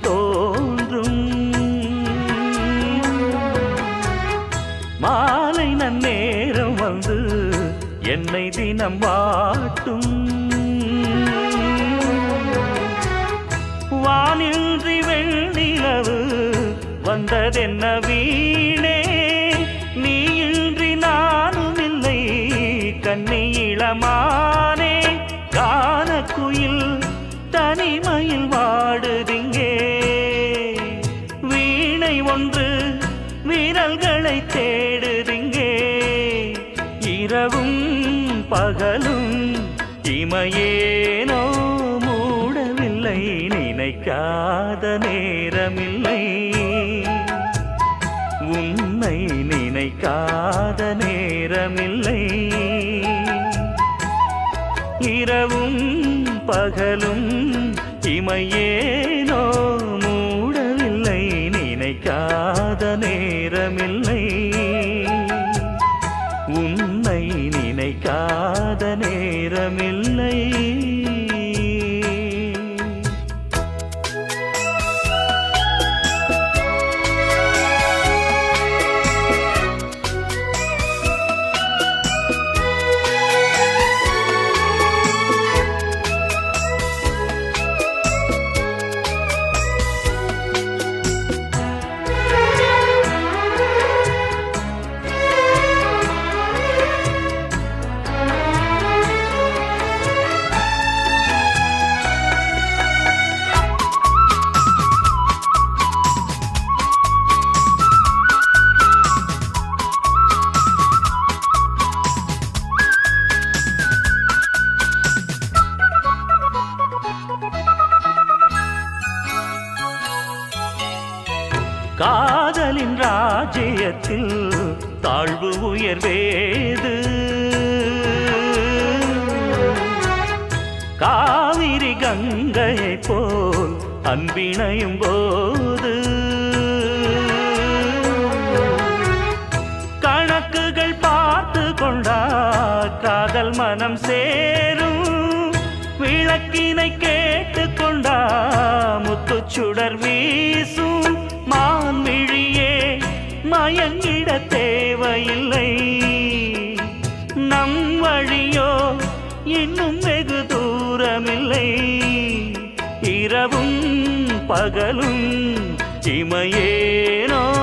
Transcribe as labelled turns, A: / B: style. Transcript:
A: தோன்றும். மாலை நன்னேரம் வந்து என்னை தினம் வாட்டும். வானின்றி வெள்ளிலவு வந்ததென்ன வீணே? நீ இன்றி நானும் இல்லை கண்ணி இளமானே. காணக்குயில் தனிமையில் வீரல்களை தேடுதிங்கே. இரவும் பகலும் இமையேனோ மூடவில்லை. நினைக்காத நேரமில்லை. உன்னை நினைக்காத நேரமில்லை. இரவும் பகலும் இமையே காதலின் ராஜ்யத்தில் தாழ்வு உயர்வேது காவிரி கங்கையை போல் அன்பிணையும் போது. கணக்குகள் பார்த்து கொண்டா காதல் மனம் சேரும். விளக்கினை கேட்டு கொண்டா முத்துச்சுடர் வீசும். இன்னும் வெகு தூரமில்லை. இரவும் பகலும் இமையேனோ